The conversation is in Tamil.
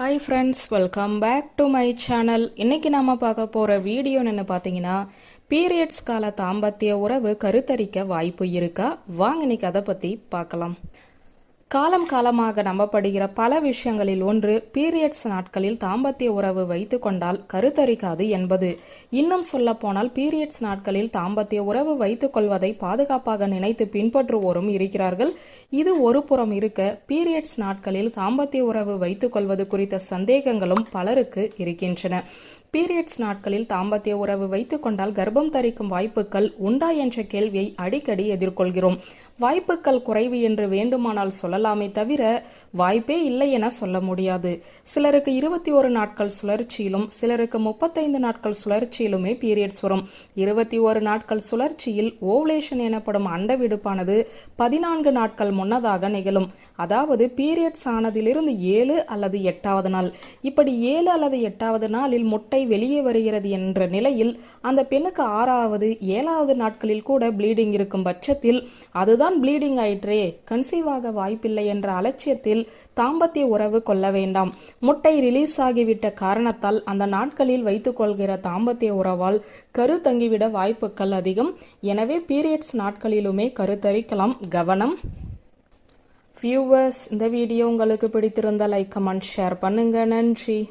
Hi friends welcome back to my channel இன்னைக்கு நாம பார்க்க போகிற வீடியோ என்ன பார்த்தீங்கன்னா பீரியட்ஸ் கால தாம்பத்திய உறவு கருத்தரிக்க வாய்ப்பு இருக்கா? வாங்க இன்னைக்கு அதை பற்றி பார்க்கலாம். காலம் காலமாக நம்பப்படுகிற பல விஷயங்களில் ஒன்று பீரியட்ஸ் நாட்களில் தாம்பத்திய உறவு வைத்து கொண்டால் கருத்தரிக்காது என்பது. இன்னும் சொல்லப்போனால் பீரியட்ஸ் நாட்களில் தாம்பத்திய உறவு வைத்துக் கொள்வதை பாதுகாப்பாக நினைத்து பின்பற்றுவோரும் இருக்கிறார்கள். இது ஒரு புறம் இருக்க பீரியட்ஸ் நாட்களில் தாம்பத்திய உறவு வைத்துக் கொள்வது குறித்த சந்தேகங்களும் பலருக்கு இருக்கின்றன. பீரியட்ஸ் நாட்களில் தாம்பத்திய உறவு வைத்துக்கொண்டால் கர்ப்பம் தரிக்கும் வாய்ப்புகள் உண்டா என்ற கேள்வியை அடிக்கடி எதிர்கொள்கிறோம். வாய்ப்புகள் குறைவு என்று வேண்டுமானால் சொல்லலாமே தவிர வாய்ப்பே இல்லை என சொல்ல முடியாது. சிலருக்கு இருபத்தி ஒரு நாட்கள் சுழற்சியிலும் சிலருக்கு முப்பத்தைந்து நாட்கள் சுழற்சியிலுமே பீரியட்ஸ் வரும். இருபத்தி ஒரு நாட்கள் சுழற்சியில் ஓவலேஷன் எனப்படும் அண்டவிடுப்பானது பதினான்கு நாட்கள் முன்னதாக நிகழும். அதாவது பீரியட்ஸ் ஆனதிலிருந்து ஏழு அல்லது எட்டாவது நாள். இப்படி ஏழு அல்லது எட்டாவது நாளில் முட்டை வெளியே வருகிறது என்ற நிலையில் அந்த பெண்ணுக்கு ஆறாவது ஏழாவது நாட்களில் கூட ப்ளீடிங் இருக்கும் பட்சத்தில் அதுதான் ப்ளீடிங் ஆயிற்றே கன்சீவ் ஆக வாய்ப்பில்லை என்ற அலட்சியத்தில் தாம்பத்திய உறவு கொள்ள வேண்டாம். முட்டை ரிலீஸ் ஆகிவிட்ட காரணத்தால் அந்த நாட்களில் வைத்துக்கொள்கிற தாம்பத்திய உறவால் கரு தங்கிவிட வாய்ப்புகள் அதிகம். எனவே பீரியட்ஸ் நாட்களிலுமே கருத்தரிக்கலாம். கவனம். வியூவர்ஸ் இந்த வீடியோ உங்களுக்கு பிடித்திருந்தால் லைக் கமெண்ட் ஷேர் பண்ணுங்க. நன்றி.